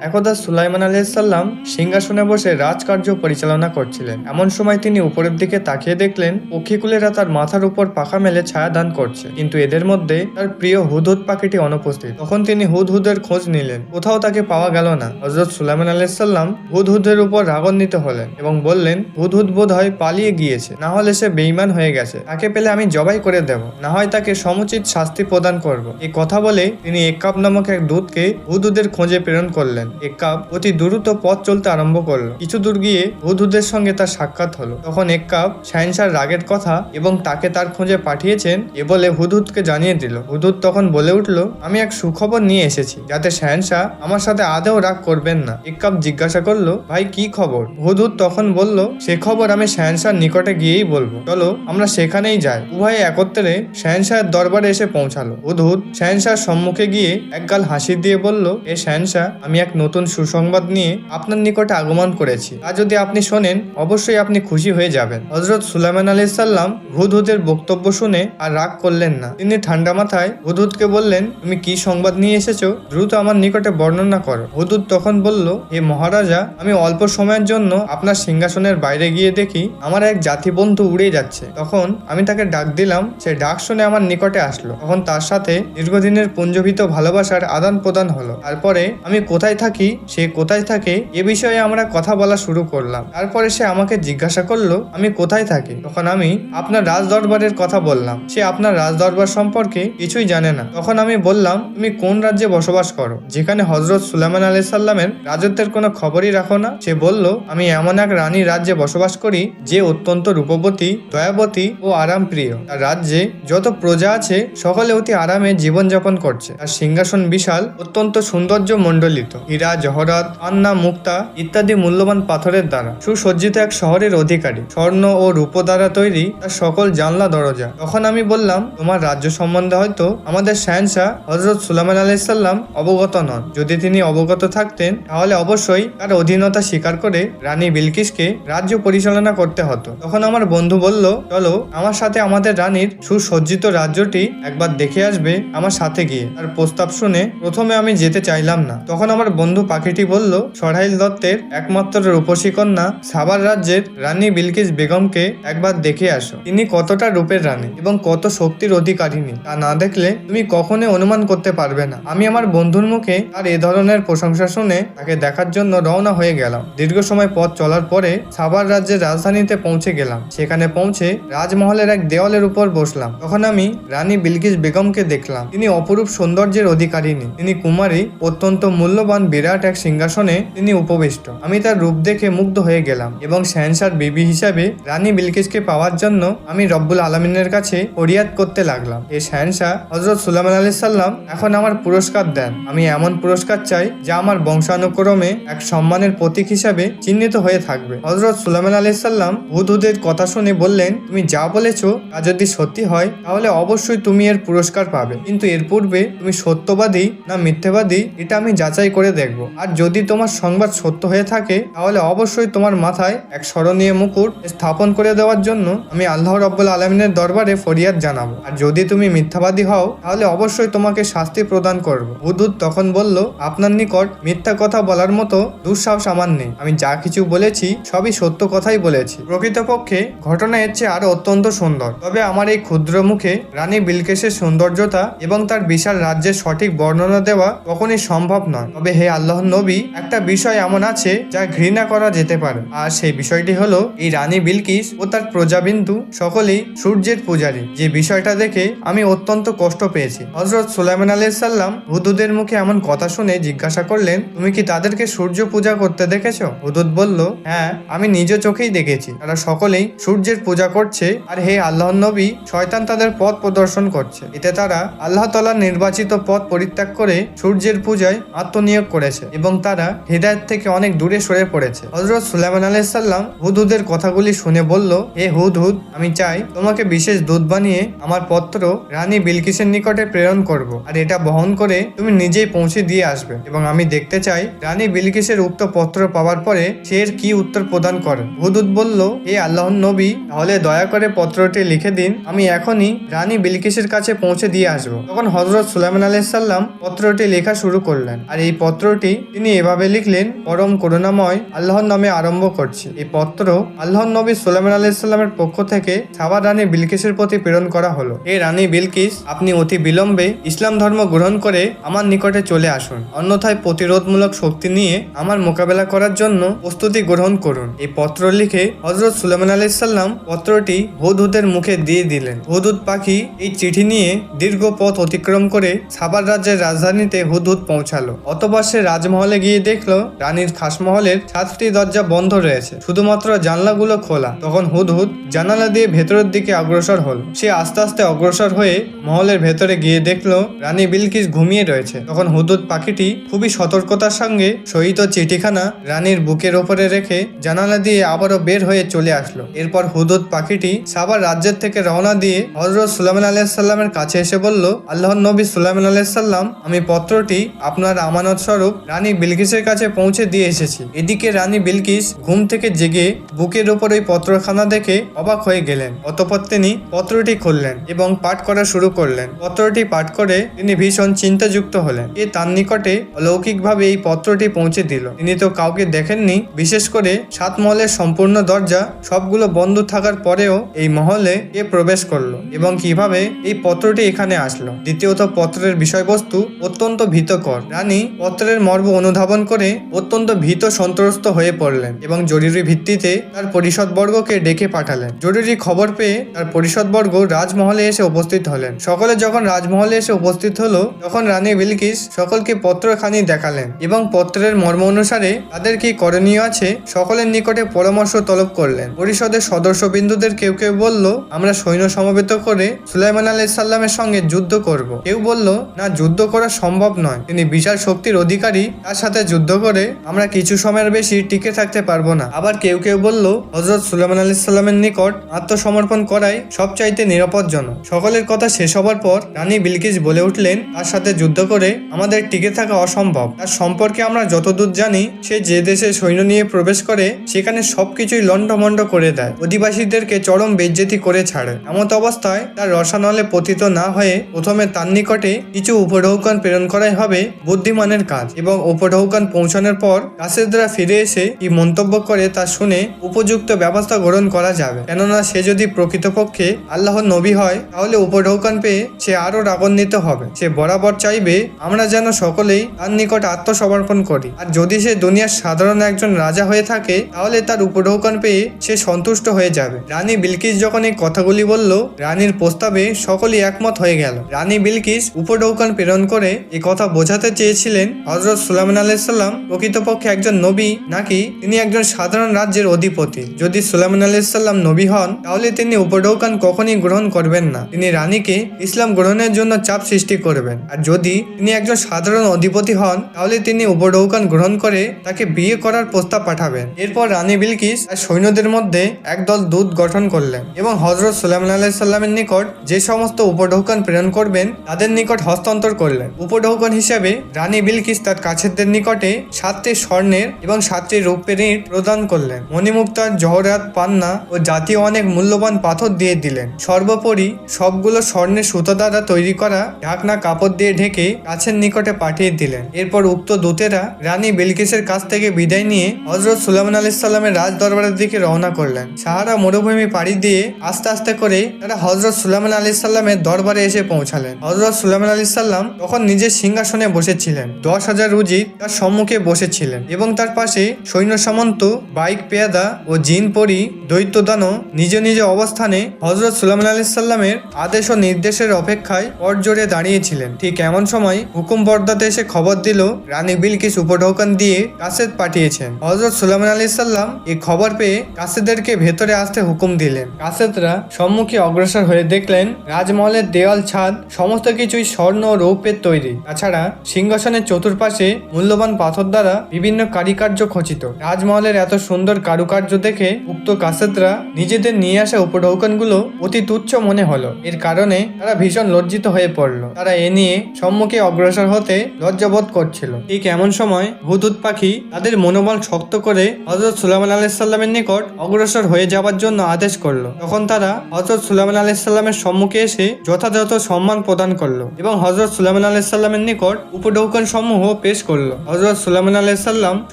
একদা সুলাইমান আলাইসাল্লাম সিংহাসনে বসে রাজকার্য পরিচালনা করছিলেন। এমন সময় তিনি উপরের দিকে তাকিয়ে দেখলেন পক্ষীকুলেরা তার মাথার উপর পাখা মেলে ছায়া দান করছে। কিন্তু এদের মধ্যে তার প্রিয় হুদহুদ পাখিটি অনুপস্থিত। তখন তিনি হুদহুদের খোঁজ নিলেন। কোথাও তাকে পাওয়া গেল না। হজরত সুলাইমান আলাইসাল্লাম হুদহুদের উপর রাগান্বিত হলেন এবং বললেন, হুদহুদ বোধ হয় পালিয়ে গিয়েছে। না হলে সে বেইমান হয়ে গেছে। তাকে পেলে আমি জবাই করে দেব। না হয় তাকে সমুচিত শাস্তি প্রদান করব। এই কথা বলে তিনি এক কাপ নামক এক দূতকে হুদহুদের খোঁজে প্রেরণ করলেন। একাব অতি দ্রুত পথ চলতে আরম্ভ করল। কিছু দূর গিয়ে হুদহুদের সঙ্গে তার সাক্ষাৎ হলো। তখন একাব শাহিনশার রাগের কথা এবং তাকে তার খোঁজে পাঠিয়েছেন এ বলে হুদহুদকে জানিয়ে দিল। হুদহুদ তখন বলে উঠল, আমি এক সুখবর নিয়ে এসেছি, যাতে শাহেনশাহ আমার সাথে আদেও রাগ করবেন না। একাব জিজ্ঞাসা করল, ভাই, কি খবর? হুদহুদ তখন বলল, সে খবর আমি শাহেনশাহর নিকটে গিয়েই বলব। চলো, আমরা সেখানেই যাই। উভয়ে একত্রে শাহেনশাহের দরবারে এসে পৌঁছালো। হুদহুদ শাহেনশাহর সম্মুখে গিয়ে একগাল হাসি দিয়ে বলল, এ শাহেনশাহ, আমি এক নতুন সুসংবাদ নিয়ে আপনার নিকটে আগমন করেছি। তা যদি আপনি শোনেন, অবশ্যই আপনি খুশি হয়ে যাবেন। হজরত সুলাইমান আলী সাল্লাম হুদহুদের বক্তব্য শুনে আর রাগ করলেন না। তিনি ঠান্ডা মাথায় হুদহুদকে বললেন, তুমি কি সংবাদ নিয়ে এসেছ? দ্রুত আমার নিকটে বর্ণনা করো। হুদহুদ তখন বলল, হে মহারাজা, আমি অল্প সময়ের জন্য আপনার সিংহাসনের বাইরে গিয়ে দেখি আমার এক জাতি বন্ধু উড়ে যাচ্ছে। তখন আমি তাকে ডাক দিলাম, সে ডাক শুনে আমার নিকটে আসলো। তখন তার সাথে দীর্ঘদিনের পুঞ্জভিত ভালোবাসার আদান প্রদান হলো। তারপরে আমি কোথায় থাকি সে কোথায় থাকে, এ বিষয়ে আমরা কথা বলা শুরু করলাম। তারপরে সে আমাকে জিজ্ঞাসা করল, আমি কোথায় থাকি? তখন আমি আপনার রাজ দরবারের কথা বললাম। সে আপনার রাজ দরবার সম্পর্কে কিছুই জানে না। তখন আমি বললাম, তুমি কোন রাজ্যে বসবাস করো? যেখানে হজরত সুলাইমান আলাই সাল্লামের রাজত্বের কোনো খবরই রাখো না। সে বলল, আমি এমন এক রানী রাজ্যে বসবাস করি, যে অত্যন্ত রূপবতী, দয়াবতী ও আরাম প্রিয় তার রাজ্যে যত প্রজা আছে, সকলে অতি আরামে জীবনযাপন করছে। তার সিংহাসন বিশাল, অত্যন্ত সৌন্দর্য মণ্ডলিত হীরা, জহরাত, আন্না, মুক্তা ইত্যাদি মূল্যবান পাথরের দ্বারা সুসজ্জিত এক শহরের অধিকারী। স্বর্ণ ও রূপ দ্বারা তৈরি তার সকল জানলা, দরজা। তখন আমি বললাম, তোমার রাজ্য সম্বন্ধে হয়তো আমাদের শাহেনশাহ হজরত সুলাইমান আলাইসাল্লাম অবগত নন। যদি তিনি অবগত থাকতেন, তাহলে অবশ্যই তার অধীনতা স্বীকার করে রানী বিলকিসকে রাজ্য পরিচালনা করতে হতো। তখন আমার বন্ধু বলল, চলো, আমার সাথে আমাদের রানীর সুসজ্জিত রাজ্যটি একবার দেখে আসবে আমার সাথে গিয়ে। তার প্রস্তাব শুনে প্রথমে আমি যেতে চাইলাম না। তখন আমার বন্ধু পাখিটি বলল সরাইল দত্তের একমাত্র রূপসী কন্যা সাবার রাজ্যের রানী বিলকিস বেগমকে একবার দেখে আসো। তিনি কতটা রূপের রানী এবং কত শক্তির অধিকারিণী, তা না দেখলে তুমি কখনোই অনুমান করতে পারবে না। আমি আমার বন্ধুর মুখে আর এ ধরনের প্রশংসা শুনে তাকে দেখার জন্য রওনা হয়ে গেলাম। দীর্ঘ সময় পথ চলার পরে সাবার রাজ্যের রাজধানীতে পৌঁছে গেলাম। সেখানে পৌঁছে রাজমহলের এক দেওয়ালের উপর বসলাম। তখন আমি রানী বিলকিস বেগমকে দেখলাম। তিনি অপরূপ সৌন্দর্যের অধিকারিণী। তিনি কুমারী, অত্যন্ত মূল্যবান বিরাট এক সিংহাসনে তিনি উপবিষ্ট। আমি তার রূপ দেখে মুগ্ধ হয়ে গেলাম এবং শ্যানসার বিবি হিসাবে রানী বিলকিসকে পাওয়ার জন্য আমি রব্বুল আলমিনের কাছে ফরিয়াদ করতে লাগলাম। এই শ্যানশাহ হজরত সুলাইমান আলী সাল্লাম এখন আমার পুরস্কার দেন। আমি এমন পুরস্কার চাই যা আমার বংশানুক্রমে এক সম্মানের প্রতীক হিসাবে চিহ্নিত হয়ে থাকবে। হজরত সুলাইমান আলী সাল্লাম হুদহুদের কথা শুনে বললেন, তুমি যা বলেছ তা যদি সত্যি হয়, তাহলে অবশ্যই তুমি এর পুরস্কার পাবে। কিন্তু এর পূর্বে তুমি সত্যবাদী না মিথ্যেবাদী, এটা আমি যাচাই করে দেখব। আর যদি তোমার সংবাদ সত্য হয়ে থাকে, তাহলে অবশ্যই তোমার মাথায় এক স্মরণীয় মুকুট স্থাপন করে দেওয়ার জন্য আমি আল্লাহ রব্বুল আলমিনের দরবারে ফরিয়াদ জানাব। আর যদি তুমি মিথ্যাবাদী হও, তাহলে অবশ্যই তোমাকে শাস্তি প্রদান করব। হুদুদ তখন বলল, আপনার নিকট মিথ্যা কথা বলার মতো দুঃসাহস আমার নেই। আমি যা কিছু বলেছি, সবই সত্য কথাই বলেছি। প্রকৃতপক্ষে ঘটনা এর চেয়ে আরও অত্যন্ত সুন্দর। তবে আমার এই ক্ষুদ্র মুখে রানী বিলকেশের সৌন্দর্যতা এবং তার বিশাল রাজ্যের সঠিক বর্ণনা দেওয়া কখনই সম্ভব নয়। তবে হে আল্লাহ নবী একটা বিষয় এমন আছে যা ঘৃণা করা যেতে পারে। আর সেই বিষয়টি হলো, এই রানী বিলকিস ও তার প্রজাবিন্দু সকলেই সূর্যের পূজারী। যে বিষয়টা দেখে আমি অত্যন্ত কষ্ট পেয়েছি। হজরত সুলাইমান আলাই সাল্লাম হুদুদের মুখে এমন কথা শুনে জিজ্ঞাসা করলেন, তুমি কি তাদেরকে সূর্য পূজা করতে দেখেছ? হুদুদ বলল হ্যাঁ আমি নিজ চোখেই দেখেছি। তারা সকলেই সূর্যের পূজা করছে আর হে আল্লাহ নবী, শয়তান তাদের পথ প্রদর্শন করছে। এতে তারা আল্লাহ তালার নির্বাচিত পথ পরিত্যাগ করে সূর্যের পূজায় আত্মনিয়োগ করেছে এবং তারা হৃদায়ত থেকে অনেক দূরে সরে পড়েছে। হজরত সুলাইমান আলাইসাল্লাম হুদহুদের কথাগুলি শুনে বলল, হে হুদ হুদ আমি চাই তোমাকে বিশেষ দূত বানিয়ে আমার পত্র রানী বিলকিসের নিকটে প্রেরণ করব। আর এটা বহন করে তুমি নিজেই পৌঁছে দিয়ে আসবে এবং আমি দেখতে চাই রানী বিলকিসের উক্ত পত্র পাওয়ার পরে সে এর কি উত্তর প্রদান করে। হুদুদ বলল, হে আল্লাহ নবী, তাহলে দয়া করে পত্রটি লিখে দিন, আমি এখনই রানী বিলকিসের কাছে পৌঁছে দিয়ে আসব। তখন হজরত সুলাইমান আলাইসাল্লাম পত্রটি লেখা শুরু করলেন। আর এই পত্র পত্রটি তিনি এভাবে লিখলেন, পরম করুণাময় আল্লাহর নামে আরম্ভ করছি। এই পত্র আল্লাহর নবী সুলাইমান আলাইসাল্লামের পক্ষ থেকে সাবা রানী বিলকিসের প্রতি প্রেরণ করা হলো। এই রানী বিলকিস, আপনি অতি বিলম্বে ইসলাম ধর্ম গ্রহণ করে আমার নিকটে চলে আসুন। অন্যথায় প্রতিরোধমূলক শক্তি নিয়ে আমার মোকাবেলা করার জন্য প্রস্তুতি গ্রহণ করুন। এই পত্র লিখে হজরত সুলেমান আলাইসাল্লাম পত্রটি হুদহুদের মুখে দিয়ে দিলেন। হুদহুদ পাখি এই চিঠি নিয়ে দীর্ঘ পথ অতিক্রম করে সাবার রাজ্যের রাজধানীতে হুদহুদ পৌঁছালো। অতপর রাজমহলে গিয়ে দেখল রানীর খাসমহলের সাতটি দরজা বন্ধ রয়েছে। শুধুমাত্র জানলাগুলো খোলা। তখন হুদহুদ জানালা দিয়ে ভেতরের দিকে অগ্রসর হল। সে আস্তে আস্তে অগ্রসর হয়ে মহলের ভেতরে গিয়ে দেখল রানী বিলকিস ঘুমিয়ে রয়েছে। তখন হুদুদ পাখিটি খুবই সতর্কতার সঙ্গে সহিত চিঠিখানা রানীর বুকের ওপরে রেখে জানালা দিয়ে আবারও বের হয়ে চলে আসলো। এরপর হুদুদ পাখিটি সাবার রাজ্যের থেকে রওনা দিয়ে হজরত সুলাইমান আলাইসাল্লামের কাছে এসে বলল আল্লাহ নবী সুলাইমান আলাইসাল্লাম আমি পত্রটি আপনার আমানত স্বরূপ রানী বিলকিসের কাছে পৌঁছে দিয়ে এসেছি। এদিকে রানী বিলকিস ঘুম থেকে জেগে বুকের ওপর ওই পত্রখানা দেখে অবাক হয়ে গেলেন। অতপর তিনি পত্রটি খুললেন এবং পাঠ করা শুরু করলেন। পত্রটি পাঠ করে তিনি ভীষণ চিন্তাযুক্ত হলেন। এ তার নিকটে অলৌকিকভাবে এই পত্রটি পৌঁছে দিল। তিনি তো কাউকে দেখেননি, বিশেষ করে সাত মহলের সম্পূর্ণ দরজা সবগুলো বন্ধ থাকার পরেও এই মহলে এ প্রবেশ করল এবং কীভাবে এই পত্রটি এখানে আসলো। দ্বিতীয়ত পত্রের বিষয়বস্তু অত্যন্ত ভীতকর। রানী পত্রের মর্ম অনুধাবন করে অত্যন্ত ভীত সন্ত্রস্ত হয়ে পড়লেন এবং জরুরি ভিত্তিতে তার পরিষদবর্গকে ডেকে পাঠালেন। জরুরি খবর পেয়ে তার পরিষদবর্গ রাজমহলে এসে উপস্থিত হলেন। সকলে যখন রাজমহলে এসে উপস্থিত হলো, তখন রানী বিলকিস সকলকে পত্রখানি দেখালেন এবং পত্রের মর্ম অনুসারে তাদের কি করণীয় আছে সকলের নিকটে পরামর্শ তলব করলেন। পরিষদের সদস্যবিন্দুদের কেউ কেউ বলল, আমরা সৈন্য সমবেত করে সুলাইমান আলাই সাল্লামের সঙ্গে যুদ্ধ করব। কেউ বলল, না, যুদ্ধ করা সম্ভব নয়। তিনি বিশাল শক্তির অধিকারী তার সাথে যুদ্ধ করে আমরা কিছু সময়ের বেশি টিকে থাকতে পারব না। আবার কেউ কেউ বলল হজরত সুলাইমান আলাই সাল্লামের নিকট আত্মসমর্পণ করাই সবচাইতে নিরাপদজনক সকলের কথা শেষ হবার পর রানী বিলকিস বলে উঠলেন, তার সাথে যুদ্ধ করে আমাদের টিকে থাকা অসম্ভব। তার সম্পর্কে আমরা যতদূর জানি, সে যে দেশে সৈন্য নিয়ে প্রবেশ করে, সেখানে সবকিছুই লণ্ডভণ্ড করে দেয়। অধিবাসীদেরকে চরম বেজ্জেতি করে ছাড়ে। এমত অবস্থায় তার রসানলে পতিত না হয়ে প্রথমে তার নিকটে কিছু উপঢৌকন প্রেরণ করাই হবে বুদ্ধিমানের কাজ। এবং উপঢৌকন পৌঁছানোর পর কাসেদরা ফিরে এসে কি মন্তব্য করে তা শুনে উপযুক্ত ব্যবস্থা গ্রহণ করা যাবে। কেননা সে যদি প্রকৃতপক্ষে আল্লাহর নবী হয়, তাহলে উপঢৌকন পেয়ে সে আরও রাগান্বিত হবে। সে বরাবর চাইবে, আমরা যেন সকলেই তার নিকট আত্মসমর্পণ করি। আর যদি সে দুনিয়ার সাধারণ একজন রাজা হয়ে থাকে, তাহলে তার উপঢৌকন পেয়ে সে সন্তুষ্ট হয়ে যাবে। রানী বিলকিস যখন এই কথাগুলি বলল, রানীর প্রস্তাবে সকলেই একমত হয়ে গেল। রানী বিলকিস উপঢৌকন প্রেরণ করে এই কথা বোঝাতে চেয়েছিলেন সুলাইমান আলাইসাল্লাম প্রকৃতপক্ষে একজন নবী নাকি তিনি একজন সাধারণ রাজ্যের অধিপতি? যদি সুলাইমান আলাইসাল্লাম নবী হন, তাহলে তিনি উপঢৌকন কখনই গ্রহণ করবেন না। তিনি রানীকে ইসলাম গ্রহণের জন্য চাপ সৃষ্টি করবেন। আর যদি তিনি একজন সাধারণ অধিপতি হন, তাহলে তিনি উপঢৌকন গ্রহণ করে তাকে বিয়ে করার প্রস্তাব পাঠাবেন। এরপর রানী বিলকিস আর সৈন্যদের মধ্যে একদল দূত গঠন করলেন এবং হজরত সুলাইমান আলাইসাল্লামের নিকট যে সমস্ত উপঢৌকন প্রেরণ করবেন, তাদের নিকট হস্তান্তর করলেন। উপঢৌকন হিসেবে রানী বিলকিস তার কাছেরদের নিকটে সাতটি স্বর্ণের এবং সাতটি রৌপ্যের ইট প্রদান করলেন। মণিমুক্তার, জহরাত পান্না ও জাতীয় অনেক মূল্যবান পাথর দিয়ে দিলেন। সর্বোপরি সবগুলো স্বর্ণের সুতো দ্বারা তৈরি করা ঢাকনা কাপড় দিয়ে ঢেকে কাছের নিকটে পাঠিয়ে দিলেন। এরপর উক্ত দূতেরা রানী বিলকিসের কাছ থেকে বিদায় নিয়ে হজরত সুলাইমান আলাইসাল্লামের রাজ দরবারের দিকে রওনা করলেন। সাহারা মরুভূমি পাড়ি দিয়ে আস্তে আস্তে করে তারা হজরত সুলাইমান আলাইসাল্লামের দরবারে এসে পৌঁছালেন। হজরত সুলাইমান আলাইসাল্লাম তখন নিজের সিংহাসনে বসেছিলেন। দশ রুজি তার সম্মুখে বসেছিলেন এবং তার পাশে সৈন্য সামন্ত বাইক পেয়াদা ও জিন পরি, দৈত্যদানও নিজ নিজ অবস্থানে হজরত সুলাইমান আলাইসাল্লামের আদেশ ও নির্দেশের অপেক্ষায় পরজোরে দাঁড়িয়েছিলেন। ঠিক এমন সময় হুকুম পর্দাতে এসে খবর দিল, রানী বিলকিস উপঢৌকন দিয়ে কাসেদ পাঠিয়েছেন। হজরত সুলাইমান আলী সাল্লাম এই খবর পেয়ে কাসেদদেরকে ভেতরে আসতে হুকুম দিলেন। কাসেদরা সম্মুখে অগ্রসর হয়ে দেখলেন, রাজমহলের দেওয়াল ছাদ, সমস্ত কিছুই স্বর্ণ ও রৌপ্যের তৈরি। তাছাড়া সিংহাসনের চতুর্পাশে মূল্যবান পাথর দ্বারা বিভিন্ন কারিকার্য খচিত। রাজমহলের এত সুন্দর কারুকার্য দেখে উক্ত কাসেতরা নিজেদের নিয়ে আসা উপঢৌকনগুলো অতি তুচ্ছ মনে হলো। এর কারণে তারা ভীষণ লজ্জিত হয়ে পড়ল। তারা এ নিয়ে সম্মুখে অগ্রসর হতে লজ্জাবোধ করছিল। ঠিক এমন সময় হুদুদ পাখি তাদের মনোবল শক্ত করে হজরত সুলাইমান আলাইসাল্লামের নিকট অগ্রসর হয়ে যাওয়ার জন্য আদেশ করল। তখন তারা হজরত সুলাইমান আলাইসাল্লামের সম্মুখে এসে যথাযথ সম্মান প্রদান করল এবং হজরত সুলাইমান আলাইসাল্লামের নিকট উপঢৌকন সমূহ পেশ করল। হজরত সুলাইমান আলাইসাল্লাম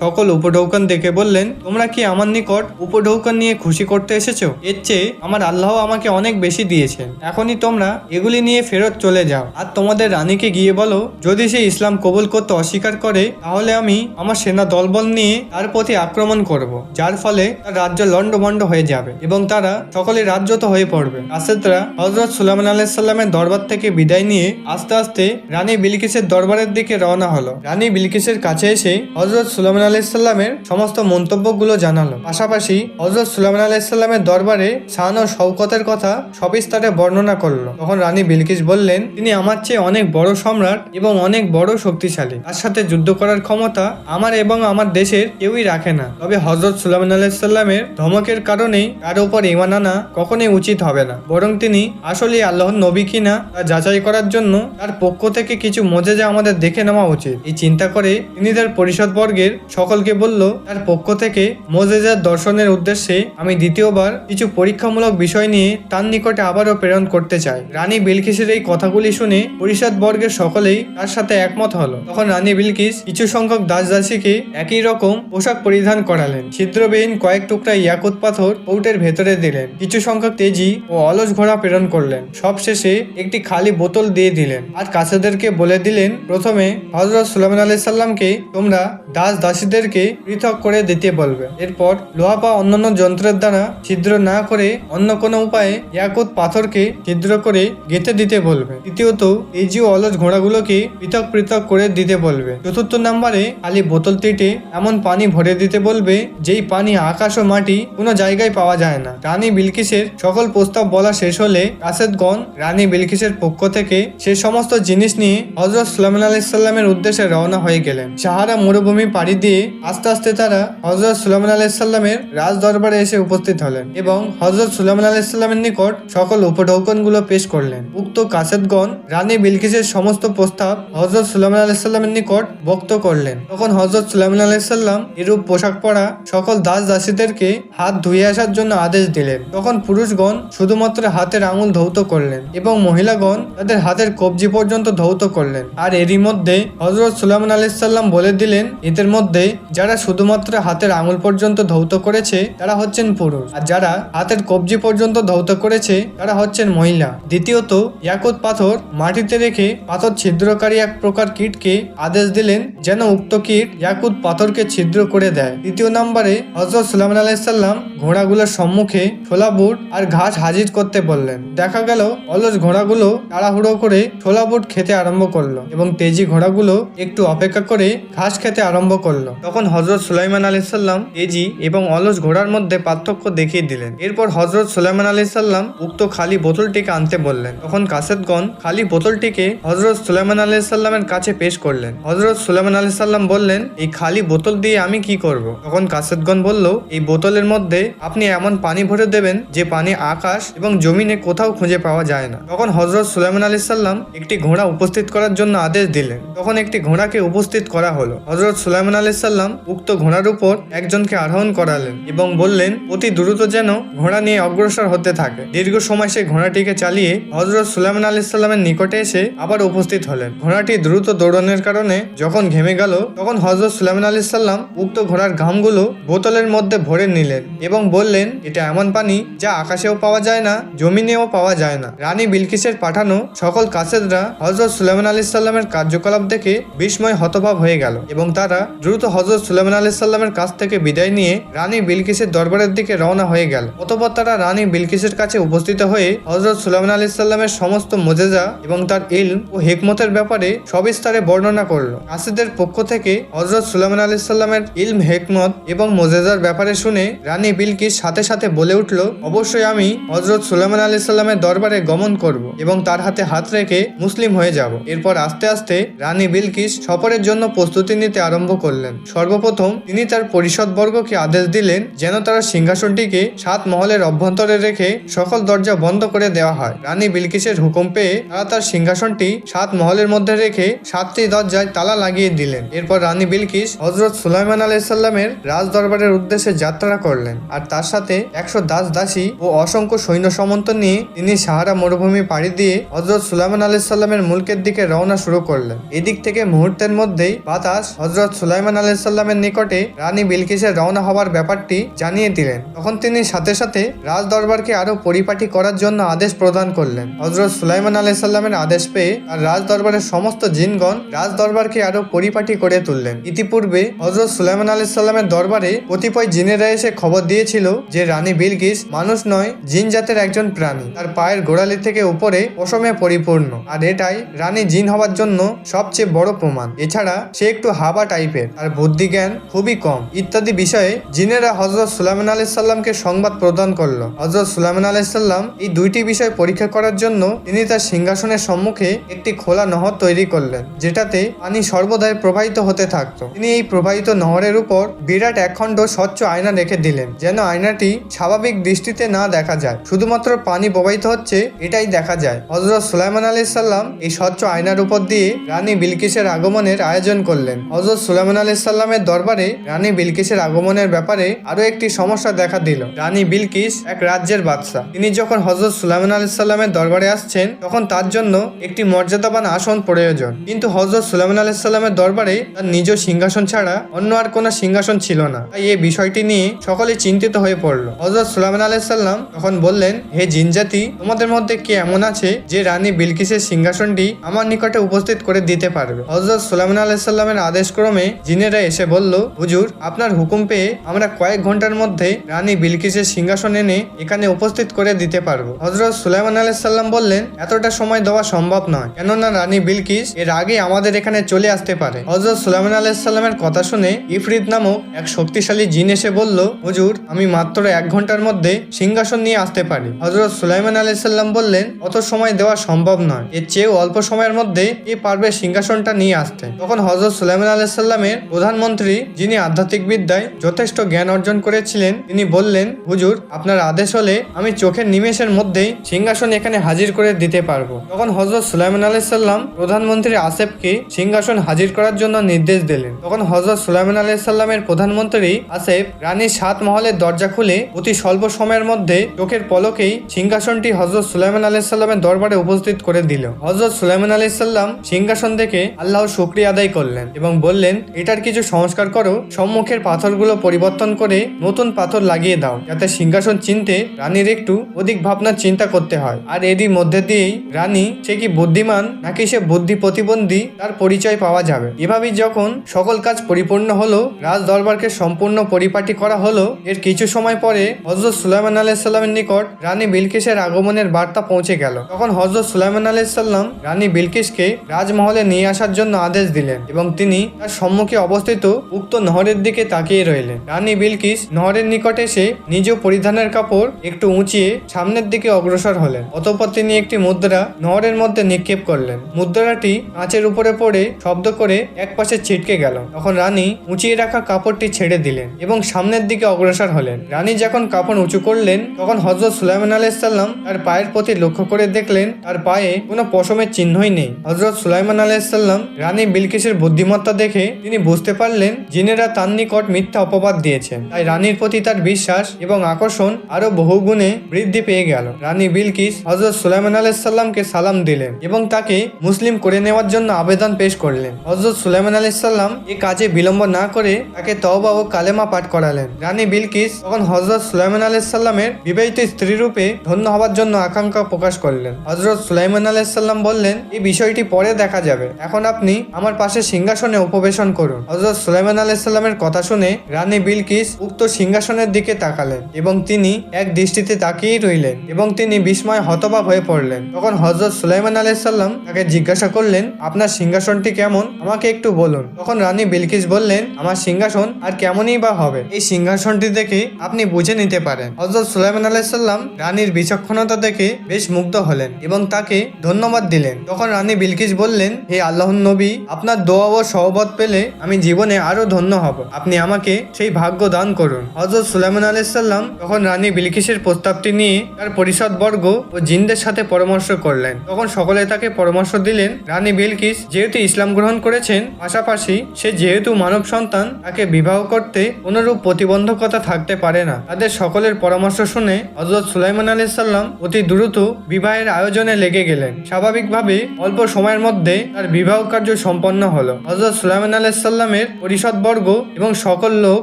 সকল উপঢৌকন দেখে বললেন, তোমরা কি আমার নিকট উপঢৌকন নিয়ে খুশি করতে এসেছ? এর চেয়ে আমার আল্লাহ আমাকে অনেক বেশি দিয়েছেন। এখনই তোমরা এগুলি নিয়ে ফেরত চলে যাও। আর তোমাদের রানীকে গিয়ে বলো, যদি সে ইসলাম কবুল করতে অস্বীকার করে, তাহলে আমি আমার সেনা দলবল নিয়ে তার প্রতি আক্রমণ করব, যার ফলে তার রাজ্য লন্ডভন্ড হয়ে যাবে এবং তারা সকলে রাজ্যত হয়ে পড়বে। কাসেদরা হজরত সুলাইমান আলাইসাল্লামের দরবার থেকে বিদায় নিয়ে আস্তে আস্তে রানী বিলকিসের দরবারের দিকে রওনা হলো। রানী বিলকিসের কাছে এসে হজরত সুলাইমান আলাইসাল্লামের সমস্ত মন্তব্যগুলো জানালো। পাশাপাশি হজরত সুলাইমান আলাইসাল্লামের দরবারে শান ও শৌকতের কথা সবিস্তারে বর্ণনা করল। তখন রানী বিলকিস বললেন, তিনি আমার চেয়ে অনেক বড় সম্রাট এবং অনেক বড় শক্তিশালী। তার সাথে যুদ্ধ করার ক্ষমতা আমার এবং আমার দেশের কেউই রাখে না। তবে হজরত সুলাইমান আলাইসাল্লামের ধমকের কারণেই তার উপর ইমান আনা কখনোই উচিত হবে না। বরং তিনি আসলে আল্লাহর নবী কিনা তা যাচাই করার জন্য তার পক্ষ থেকে কিছু মজেজা আমাদের দেখে নেওয়া উচিত। চিন্তা করে তিনি তার পরিষদ বর্গের সকলকে বলল, তার পক্ষ থেকে মজেজার দর্শনের উদ্দেশ্যে আমি দ্বিতীয়বার কিছু পরীক্ষামূলক বিষয় নিয়ে তার নিকটে আবারও প্রেরণ করতে চাই। রানী বিলকিসের এই কথাগুলি শুনে পরিষদ বর্গের সকলেই তার সাথে একমত হলো। তখন রানী বিলকিস কিছু সংখ্যক দাস দাসীকে একই রকম পোশাক পরিধান করালেন। ছিদ্রবিহীন কয়েক টুকরা ইয়াকুত পাথর কৌটের ভেতরে দিলেন। কিছু সংখ্যক তেজি ও অলস ঘোড়া প্রেরণ করলেন। সবশেষে একটি খালি বোতল দিয়ে দিলেন। আর কাছেদেরকে বলে দিলেন, প্রথমে হজরত সুলাইমান আলাই সাল্লামকে তোমরা দাস দাসীদেরকে পৃথক করে দিতে বলবে। এরপর লোহা বা অন্যান্য যন্ত্রের দ্বারা ছিদ্র না করে অন্য কোনো উপায়ে ইয়াকুত পাথরকে ছিদ্র করে গেঁথে দিতে বলবে। তৃতীয়ত এই ও অলস ঘোড়াগুলোকে পৃথক পৃথক করে দিতে বলবে। চতুর্থ নম্বরে, খালি বোতলটিতে এমন পানি ভরে দিতে বলবে, যেই পানি আকাশ ও মাটি কোনো জায়গায় পাওয়া যায় না। রানী বিলকিসের সকল প্রস্তাব বলা শেষ হলে কাসেদগণ রানী বিলকিসের পক্ষ থেকে সে সমস্ত জিনিস নিয়ে হজরত সুলাইমান আলাইসাল্লামের উদ্দেশ্যে রওনা হয়ে গেলেন। সাহারা মরুভূমি পাড়ি দিয়ে আস্তে আস্তে তারা হজরত সুলাইমান আলাইসাল্লামের রাজ দরবারে এসে উপস্থিত হলেন এবং হজরত সুলাইমান আলাইসাল্লামের নিকট সকল উপঢৌকনগুলো পেশ করলেন। উক্ত কাসেদগণ রানী বিলকিসের সমস্ত প্রস্তাব হজরত সুলাইমান আলাইসাল্লামের নিকট বক্ত করলেন। তখন হজরত সুলাইমান আলাইসাল্লাম এরূপ পোশাক পরা সকল দাস দাসীদেরকে হাত ধুয়ে আসার জন্য আদেশ দিলেন। তখন পুরুষগণ শুধুমাত্র হাতের আঙুল ধৌত করলেন এবং মহিলাগণ তাদের হাতের কবজি পর্যন্ত ধৌত করলেন। আর এরই মধ্যে হজরত সুলাইমান আলাইসাল্লাম বলে দিলেন এদের মধ্যে যারা শুধুমাত্র হাতের আঙুল পর্যন্ত ধৌত করেছে, তারা হচ্ছেন পুরুষ। আর যারা হাতের কবজি পর্যন্ত ধৌত করেছে, তারা হচ্ছেন মহিলা। দ্বিতীয়ত, ইয়াকুত পাথর মাটিতে রেখে পাথর ছিদ্রকারী এক প্রকার কীটকে আদেশ দিলেন, যেন উক্ত কীট ইয়াকুত পাথরকে ছিদ্র করে দেয়। তৃতীয় নম্বরে হজরত সুলাইমান আলাইসাল্লাম ঘোড়াগুলোর সম্মুখে ছোলা বুট আর ঘাস হাজির করতে বললেন। দেখা গেল, অলস ঘোড়াগুলো তাড়াহুড়ো করে ছোলা বুট খেতে আরম্ভ করল এবং তেজি ঘোড়াগুলো একটু অপেক্ষা করে ঘাস খেতে আরম্ভ করল। তখন হজরত সুলাইমান আলাইসাল্লাম তেজি এবং অলস ঘোড়ার মধ্যে পার্থক্য দেখিয়ে দিলেন। এরপর হজরত সুলাইমান আলাইসাল্লাম উক্ত খালি বোতলটিকে আনতে বললেন। তখন কাসেদগণ খালি বোতলটিকে হজরত সুলাইমান আলাইসাল্লামের কাছে পেশ করলেন। হজরত সুলাইমান আলাইসাল্লাম বললেন, এই খালি বোতল দিয়ে আমি কি করব? তখন কাসেদগণ বলল, এই বোতলের মধ্যে আপনি এমন পানি ভরে দেবেন যে পানি আকাশ এবং জমিনে কোথাও খুঁজে পাওয়া যায় না। তখন হজরত সুলাইমান আলী সাল্লাম একটি ঘোড়া উপস্থিত করার জন্য আদেশ দিলেন। তখন একটি ঘোড়াকে উপস্থিত করা হলো। হজরত সুলাইমান আলী সাল্লাম উক্ত ঘোড়ার উপর একজনকে আরোহণ করালেন এবং বললেন, অতি দ্রুত যেন ঘোড়া নিয়ে অগ্রসর হতে থাকে। দীর্ঘ সময় সে ঘোড়াটিকে চালিয়ে হজরত সুলাইমান আলী সাল্লামের নিকটে এসে আবার উপস্থিত হলেন। ঘোড়াটি দ্রুত দৌড়নের কারণে যখন ঘেমে গেল, তখন হজরত সুলাইমান আলী সাল্লাম উক্ত ঘোড়ার ঘামগুলো বোতলের মধ্যে ভরে নিলেন এবং বললেন, এটা এমন পানি যা আকাশেও পাওয়া যায় না, জমিনেও পাওয়া যায় না। রানী বিলকিসের পাঠানো সকল কাসেদরা হজরত সুলাইমান আলী সাল্লামের কার্যকলাপ দেখে বিস্ময় হতভাব হয়ে গেল এবং তারা দ্রুত হজরত সুলাইমান আলী সাল্লামের কাছ থেকে বিদায় নিয়ে রানী বিলকিসের দরবারের দিকে রওনা হয়ে গেল। অতপর তারা রানী বিলকিসের কাছে উপস্থিত হয়ে হজরত সুলাইমান আলী সাল্লামের সমস্ত মোজেজা এবং তার ইলম ও হেকমতের ব্যাপারে সবিস্তারে বর্ণনা করল। কাসেদের পক্ষ থেকে হজরত সুলাইমান আলী সাল্লামের ইলম, হেকমত এবং মোজেজার ব্যাপারে শুনে রানী বিলকিস সাথে সাথে বলে উঠল, অবশ্যই আমি হজরত সুলাইমান আলী সাল্লামের দরবারে গমন করব এবং তার হাতে হাত রেখে মুসলিম হয়ে যাব। এরপর আস্তে আস্তে রানী বিলকিস সফরের জন্য প্রস্তুতি নিতে আরম্ভ করলেন। সর্বপ্রথম তিনি তার পরিষদ বর্গকে আদেশ দিলেন যেন তারা সিংহাসনটিকে সাত মহলের অভ্যন্তরে রেখে সকল দরজা বন্ধ করে দেওয়া হয়। রানী বিলকিসের হুকুম পেয়ে তারা তার সিংহাসনটি সাত মহলের মধ্যে রেখে সাতটি দরজায় তালা লাগিয়ে দিলেন। এরপর রানী বিলকিস হজরত সুলাইমান আলাইসাল্লামের রাজ দরবারের উদ্দেশ্যে যাত্রা করলেন আর তার সাথে একশো দাস দাসী ও অসংখ্য সৈন্য সমন্ত নিয়ে তিনি সাহারা মরুভূমি পাড়ি দিয়ে হজরত সুলাইমান আলাইসাল্লামের মুলকের দিকে রওনা শুরু করলেন। এদিক থেকে মুহূর্ত মুহূর্তের মধ্যেই বাতাস হজরত সুলাইমান আলাইসাল্লামের নিকটে রানী বিলকিসের রওনা হওয়ার ব্যাপারটি জানিয়ে দিলেন। তখন তিনি সাথে সাথে রাজ দরবারকে আরও পরিপাটি করার জন্য আদেশ প্রদান করলেন। হজরত সুলাইমান আলাইসাল্লামের আদেশ পেয়ে আর রাজ দরবারের সমস্ত জিনগণ রাজ দরবারকে আরও পরিপাটি করে তুললেন। ইতিপূর্বে হজরত সুলাইমান আলাইসাল্লামের দরবারে কতিপয় জিনেরা এসে খবর দিয়েছিল যে রানী বিলকিস মানুষ নয়, জিন জাতের একজন প্রাণী। তার পায়ের গোড়ালি থেকে উপরে পশমে পরিপূর্ণ। আর এটাই রানী জিন হওয়ার জন্য সবচেয়ে বড় প্রমাণ। এছাড়া সে একটু হাবা টাইপের আর বুদ্ধি জ্ঞান খুবই কম। ইত্যাদি বিষয়ে জিনেরা হজরত সুলাইমান আলাইসাল্লামকে সংবাদ প্রদান করল। হজরত সুলাইমান আলাইসাল্লাম এই দুইটি বিষয় পরীক্ষা করার জন্য তিনি তার সিংহাসনের সম্মুখে একটি খোলা নহর তৈরি করলেন, যেটাতে পানি সর্বদাই প্রবাহিত হতে থাকতো। তিনি এই প্রবাহিত নহরের উপর বিরাট একখণ্ড স্বচ্ছ আয়না রেখে দিলেন, যেন আয়নাটি স্বাভাবিক দৃষ্টিতে না দেখা যায়। শুধুমাত্র পানি প্রবাহিত হচ্ছে, এটাই দেখা যায়। হজরত সুলাইমান আলী সাল্লাম এই স্বচ্ছ আয়নার উপর দিয়ে রানী বিলকিসের আগমনের আয়োজন করলেন। হজরত সুলাইমান আলী সাল্লামের দরবারে রানী বিলকিসের আগমনের ব্যাপারে আরও একটি সমস্যা দেখা দিল। রানী বিলকিস এক রাজ্যের বাদশাহ। তিনি যখন হজরত সুলাইমান আলী সাল্লামের দরবারে আসছেন, তখন তার জন্য একটি মর্যাদাবান আসন প্রয়োজন। কিন্তু হজরত সুলাইমান আলী সাল্লামের দরবারে তার নিজ সিংহাসন ছাড়া অন্য আর কোনো সিংহাসন ছিল না। তাই এই বিষয়টি নিয়ে সকলে চিন্তিত হয়ে পড়ল। হজরত সুলাইমান আলী সাল্লাম তখন বললেন, হে জিনজাতি তোমাদের মধ্যে কে এমন আছে যে রানী বিলকিসের সিংহাসনটি আমার নিকটে উপস্থিত করে দিতে পারবে? হজরত সুলাইমান আলাহ সাল্লামের আদেশ ক্রমে জিনেরা এসে বলল, হুজুর, আপনার হুকুম পেয়ে আমরা কয়েক ঘণ্টার মধ্যে রানী বিলকিসের সিংহাসন এনে এখানে উপস্থিত করে দিতে পারব। হজরত সুলাইমান আলাহ সাল্লাম বললেন, এতটা সময় দেওয়া সম্ভব নয়। কেননা রানী বিলকিস এর আগে আমাদের এখানে চলে আসতে পারে। হজরত সুলাইমান আলাহ সাল্লামের কথা শুনে ইফরিদ নামক এক শক্তিশালী জিন এসে বলল, হুজুর, আমি মাত্র এক ঘণ্টার মধ্যে সিংহাসন নিয়ে আসতে পারি। হজরত সুলাইমান আলাহ সাল্লাম বললেন, অত সময় দেওয়া সম্ভব নয়। এর চেয়েও অল্প সময়ের মধ্যে এ পারবে সিংহাসনটা নিয়ে আসতে তখন হজরত সুলাইমান আলাহ সাল্লামের প্রধানমন্ত্রী যিনি আধ্যাত্মিক বিদ্যায় যথেষ্ট জ্ঞান অর্জন করেছিলেন, তিনি বললেন, হুজুর, আপনার আদেশ হলে আমি চোখের নিমেষের মধ্যেই সিংহাসন এখানে হাজির করে দিতে পারব। তখন হজরত সুলাইমান আলাহ সাল্লাম প্রধানমন্ত্রী আসেফকে সিংহাসন হাজির করার জন্য নির্দেশ দিলেন। তখন হজরত সুলাইমান আলাহ সাল্লামের প্রধানমন্ত্রী আসেফ রানীর সাত মহলের দরজা খুলে অতি স্বল্প সময়ের মধ্যে চোখের পলকেই সিংহাসনটি হজরত সুলাইমান আলাহ সাল্লামের দরবারে উপস্থিত করে দিল। হজরত সুলাইমান আলাহ সাল্লাম সিংহাসন দেখে আল্লাহর শুক্রিয়া আদায় করলেন এবং বললেন, এটার কিছু সংস্কার করো, সম্মুখের পাথরগুলো পরিবর্তন করে নতুন পাথর লাগিয়ে দাও, যাতে সিংহাসন চিনতে রানীর একটু অধিক ভাবনার চিন্তা করতে হয়। আর এরই মধ্যে দিয়েই রানী সে কি বুদ্ধিমান নাকি সে বুদ্ধি প্রতিবন্ধী তার পরিচয় পাওয়া যাবে। এভাবেই যখন সকল কাজ পরিপূর্ণ হলো, রাজ দরবারকে সম্পূর্ণ পরিপাটি করা হলো, এর কিছু সময় পরে হজরত সুলাইমান আলাইসাল্লামের নিকট রানী বিলকিসের আগমনের বার্তা পৌঁছে গেল। তখন হজরত সুলাইমান আলাইসাল্লাম রানী বিলকিসকে রাজমহলে নিয়ে আসার জন্য আদেশ দিলেন এবং তিনি তার সম্মুখে অবস্থিত উক্ত নহরের দিকে তাকিয়ে রইলেন। রানী বিলকিস নহরের নিকটে এসে নিজ পরিধানের কাপড় একটু উঁচিয়ে সামনের দিকে অগ্রসর হলেন। অতঃপর তিনি একটি মুদ্রা নহরের মধ্যে নিক্ষেপ করলেন। মুদ্রাটি কাঁচের উপরে পড়ে শব্দ করে এক পাশে ছিটকে গেল। তখন রানী উঁচিয়ে রাখা কাপড়টি ছেড়ে দিলেন এবং সামনের দিকে অগ্রসর হলেন। রানী যখন কাপড় উঁচু করলেন, তখন হজরত সুলাইমান আলাইসাল্লাম তার পায়ের প্রতি লক্ষ্য করে দেখলেন, তার পায়ে কোনো পশমের চিহ্নই নেই। হজরত সুলাইমান আলাইসাল্লাম রানী বিলকিসের বুদ্ধিমত্তা দেখে তিনি বুঝতে পারলেন জিনেরা তার নিকট মিথ্যা অপবাদ দিয়েছেন তাই রানীর প্রতি তার বিশ্বাস এবং আকর্ষণ আরও বহুগুণে বৃদ্ধি পেয়ে গেল। রানী বিলকিস হজরত সুলাইমান আলাইসাল্লামকে সালাম দিলেন এবং তাকে মুসলিম করে নেওয়ার জন্য আবেদন পেশ করলেন। হজরত সুলাইমান আলাইসাল্লাম এ কাজে বিলম্ব না করে তাকে তওবা ও কালেমা পাঠ করালেন। রানী বিলকিস তখন হজরত সুলাইমান আলাইসাল্লামের বিবাহিত স্ত্রী রূপে ধন্য হওয়ার জন্য আকাঙ্ক্ষা প্রকাশ করলেন। হজরত সুলাইমান আলাইসাল্লাম বললেন, এই বিষয়টি পরে দেখা যাবে। এখন আপনি আমার পাশে সিংহাসনে উপবেশন করুন। হজরত সুলাইমান আলাইসাল্লামের কথা শুনে রানী বিলকিস উক্ত সিংহাসনের দিকে তাকালেন এবং তিনি এক দৃষ্টিতে তাকিয়েই রইলেন এবং তিনি বিস্ময় হতবাক হয়ে পড়লেন। তখন হজরত সুলাইমান আলাইসাল্লাম তাকে জিজ্ঞাসা করলেন, আপনার সিংহাসনটি কেমন? আমাকে একটু বলুন। তখন রানী বিলকিস বললেন, আমার সিংহাসন আর কেমনই বা হবে? এই সিংহাসনটি দেখে আপনি বুঝে নিতে পারেন। হজরত সুলাইমান আলাইসাল্লাম রানীর বিচক্ষণতা দেখে বেশ মুগ্ধ হলেন এবং তাকে ধন্যবাদ দিলেন। তখন রানী বিলকিস বললেন, হে আল্লাহর নবী আপনার দোয়া ও সহবত পেলে আমি জীবনে আরও ধন্য হব। আপনি আমাকে সেই ভাগ্য দান করুন। হজরত সুলাইমান আলাইসাল্লাম তখন রানী বিলকিসের প্রস্তাবটি নিয়ে তার পরিষদ বর্গ ও জিনদের সাথে পরামর্শ করলেন। তখন সকলে তাকে পরামর্শ দিলেন, রানী বিলকিস, যেহেতু ইসলাম গ্রহণ করেছেন, পাশাপাশি সে যেহেতু মানব সন্তান, তাকে বিবাহ করতে কোনরূপ প্রতিবন্ধকতা থাকতে পারে না। তাদের সকলের পরামর্শ শুনে হজরত সুলাইমান আলাইসাল্লাম অতি দ্রুত বিবাহের আয়োজনে লেগে গেলেন। স্বাভাবিকভাবে অল্প সময়ের মধ্যে তার বিবাহ কার্য সম্পন্ন হলো। হজরত সুলাইমান আলাইসাল্লামের পরিষদ বর্গ এবং সকল লোক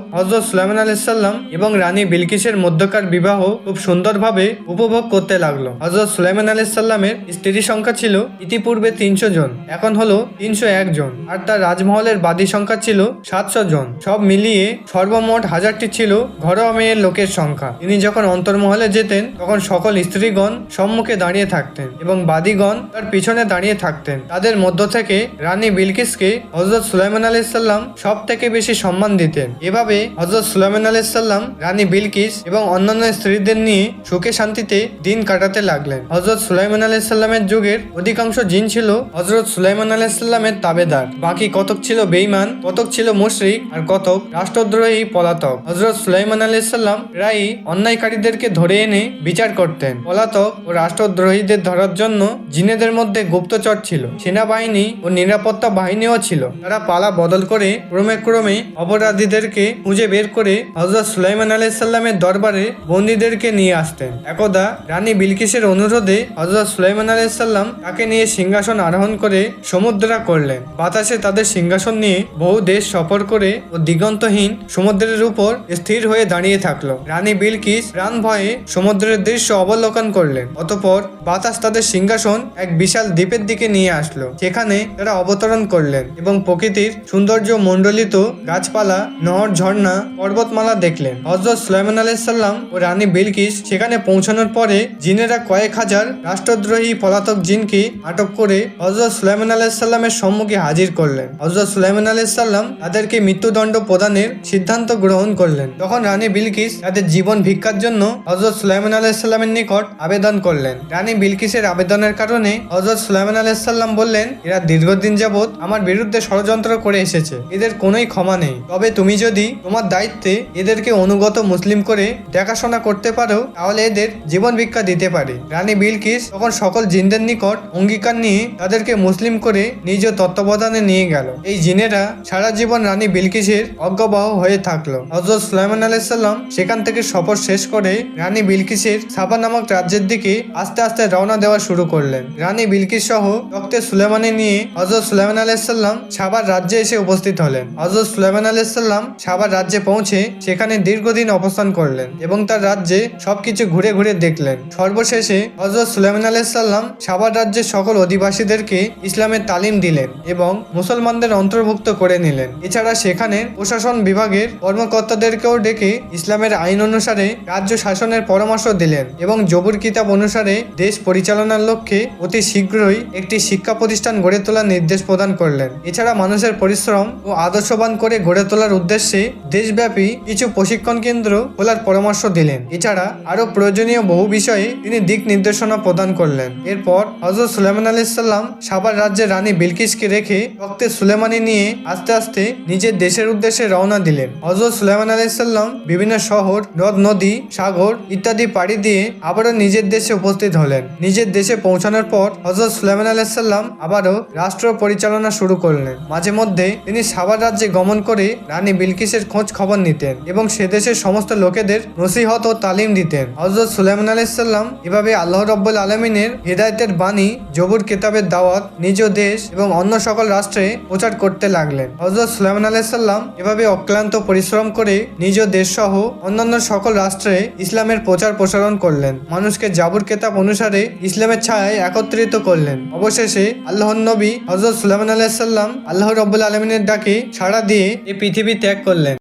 হজরত সুলাইমান আলাইসাল্লাম এবং রানী বিলকিসের মধ্যকার বিবাহ খুব সুন্দরভাবে উপভোগ করতে লাগল। হজরত সুলাইমান আলাইসাল্লামের স্ত্রী সংখ্যা ছিল ইতিপূর্বে তিনশো জন, এখন হলো তিনশো এক জন। আর তার রাজমহলের বাদী সংখ্যা ছিল সাতশো জন। সব মিলিয়ে সর্বমোট হাজারটি ছিল ঘরোয়া মেয়ের লোকের সংখ্যা। তিনি যখন অন্তর্মহলে যেতেন, তখন সকল স্ত্রীগণ সম্মুখে দাঁড়িয়ে থাকতেন এবং বাদীগণ তার পিছনে দাঁড়িয়ে থাকতেন। তাদের মধ্য থেকে রানী বিলকিসকে হজরত সুলাইমান আলাইসাল্লাম সব থেকে বেশি সম্মান দিতেন। এভাবে হজরত সুলাইমান আলাইসাল্লাম রানী বিলকিস এবং অন্যান্য স্ত্রীদের নিয়ে সুখে শান্তিতে দিন কাটাতে লাগলেন। হজরত সুলাইমান আলাইসাল্লামের যুগের অধিকাংশ জিন ছিল হজরত সুলাইমান আলাইসাল্লামের তাবেদার। বাকি কতক ছিল বেইমান কতক ছিল মুশরিক আর কতক রাষ্ট্রদ্রোহী পলাতক। হজরত সুলাইমান আলাইসাল্লাম প্রায়ই অন্যায়কারীদেরকে ধরে এনে বিচার করতেন। পলাতক ও রাষ্ট্রদ্রোহীদের ধরার জন্য জিনেদের মধ্যে গুপ্তচর ছিল। সেনাবাহিনী ও নিরাপত্তা বাহিনীও ছিল। তারা পালা বদল করে ক্রমে ক্রমে অপরাধীদেরকে খুঁজে বের করে হজরত সুলাইমান আলাইসাল্লামের দরবারে বন্দীদেরকে নিয়ে আসতেন। একদা রানী বিলকিসের অনুরোধে হজরত সুলাইমান আলাইসাল্লাম তাকে নিয়ে সিংহাসন আরোহণ করে সমুদ্রা করলেন। বাতাসে তাদের সিংহাসন নিয়ে বহু দেশ সফর করে ও দিগন্তহীন সমুদ্রের উপর স্থির হয়ে দাঁড়িয়ে থাকল। রানী বিলকিস প্রাণ ভয়ে সমুদ্রের দৃশ্য অবলোকন করলেন। অতপর বাতাস তাদের সিংহাসন এক বিশাল দ্বীপের দিকে নিয়ে আসলো। সেখানে তারা অবতরণ করলেন এবং প্রকৃতির সৌন্দর্য মণ্ডলিত গাছপালা, নহর, ঝর্ণা, পর্বতমালা দেখলেন। হজরত সুলাইমান আলাইসাল্লাম ও রানী বিলকিস সেখানে পৌঁছানোর পরে জিনেরা কয়েক হাজার রাষ্ট্রদ্রোহী পলাতক জিনকে আটক করে হজরত সুলাইমান আলাইসাল্লামের সম্মুখে হাজির করলেন। হজরত সুলাইমান আলাইসাল্লাম তাদেরকে মৃত্যুদণ্ড প্রদানের সিদ্ধান্ত গ্রহণ করলেন। তখন রানী বিলকিস তাদের জীবন ভিক্ষার জন্য হজরত সুলাইমান আলাইসাল্লামের নিকট আবেদন করলেন। রানী বিলকিসের আবেদনের কারণে হজরত সুলাইমান আলাইসাল্লাম বললেন, এরা দীর্ঘদিন যাবৎ আমার বিরুদ্ধে ষড়যন্ত্র করে এসেছে। এদের কোনোই ক্ষমা নেই। তবে তুমি যদি তোমার দায়িত্বে এদেরকে অনুগত মুসলিম করে দেখাশোনা করতে পারো, তাহলে এদের জীবন ভিক্ষা দিতে পারে। রানী বিলকিস তখন সকল জিনদের নিকট অঙ্গীকার নিয়ে তাদেরকে মুসলিম করে নিজ তত্ত্বাবধানে নিয়ে গেল। এই জিনেরা সারা জীবন রানী বিলকিসের অজ্ঞবাহ হয়ে থাকল। হজরত সুলাইমান আলাইসাল্লাম সেখান থেকে সফর শেষ করে রানী বিলকিসের সাবা নামক রাজ্যের দিকে আস্তে আস্তে রওনা দেওয়া শুরু করলেন। রানী বিলকিস সহ তক্তে সুলেমানে নিয়ে হজরত সুলাইমান আলাইসাল্লাম সাবার রাজ্যে এসে উপস্থিত হলেন। হজরত সুলাইমান আলাইসাল্লাম সাবার রাজ্যে পৌঁছে সেখানে দীর্ঘদিন অবস্থান করলেন এবং তার রাজ্যে সবকিছু ঘুরে ঘুরে দেখলেন। সর্বশেষে হজরত সুলাইমান আলাইসাল্লাম সাবার রাজ্যের সকল অধিবাসীদেরকে ইসলামের তালিম দিলেন এবং মুসলমানদের অন্তর্ভুক্ত করে নিলেন। এছাড়া সেখানে প্রশাসন বিভাগের কর্মকর্তাদেরকেও ডেকে ইসলামের আইন অনুসারে রাজ্য শাসনের পরামর্শ দিলেন এবং জবুর কিতাব অনুসারে দেশ পরিচালনার লক্ষ্যে অতি শীঘ্রই একটি শিক্ষা প্রতিষ্ঠান গড়ে তোলার নির্দেশ প্রদান করলেন। এছাড়া মানুষের পরিশ্রম ও আদর্শবান করে গড়ে তোলার উদ্দেশ্যে দেশব্যাপী কিছু প্রশিক্ষণ কেন্দ্র খোলার পরামর্শ দিলেন। এছাড়া আরও প্রয়োজনীয় বহু বিষয়ে তিনি দিক নির্দেশনা প্রদান করলেন। এরপর হজরত সুলেমান আলাইসাল্লাম সাবার রাজ্যের রানী বিলকিসকে রেখে তক্তে সুলেমানি নিয়ে আস্তে আস্তে নিজের দেশের উদ্দেশ্যে রওনা দিলেন। হজরত সুলেমান আলাইসাল্লাম বিভিন্ন শহর নদ নদী, সাগর ইত্যাদি পাড়ি দিয়ে আবারও নিজের দেশে উপস্থিত হলেন। নিজের দেশে পৌঁছানোর পর হজরত সুলেমান আলাইসাল্লাম আবারও রাষ্ট্র পরিচালনা শুরু করলেন। মাঝে মধ্যে তিনি সাবার রাজ্যে গমন করে রানী বিলকিসের খোঁজ খবর নিতেন এবং সে দেশের সমস্ত লোকেদের নসিহত ও তালিম দিতেন। হজরত সুলাইমান আলাইসাল্লাম এভাবে আল্লাহ রব্বুল আলমিনের হৃদায়তের বাণী, জবুর কেতাবের দাওয়াত, নিজ দেশ এবং অন্য সকল রাষ্ট্রে প্রচার করতে লাগলেন। হজরত সুলাইমান আলাইসাল্লাম এভাবে অক্লান্ত পরিশ্রম করে নিজ দেশ সহ অন্যান্য সকল রাষ্ট্রে ইসলামের প্রচার প্রসারণ করলেন। মানুষকে জাবুর কেতাব অনুসারে ইসলামের ছায়ায় একত্রিত করলেন। অবশেষে আল্লাহ নবী হজরত সুলাইমান আলাইসাল্লাম আল্লাহ রব্বুল আলমিনের ডাকে সাড়া দিয়ে এই পৃথিবী ত্যাগ করলেন।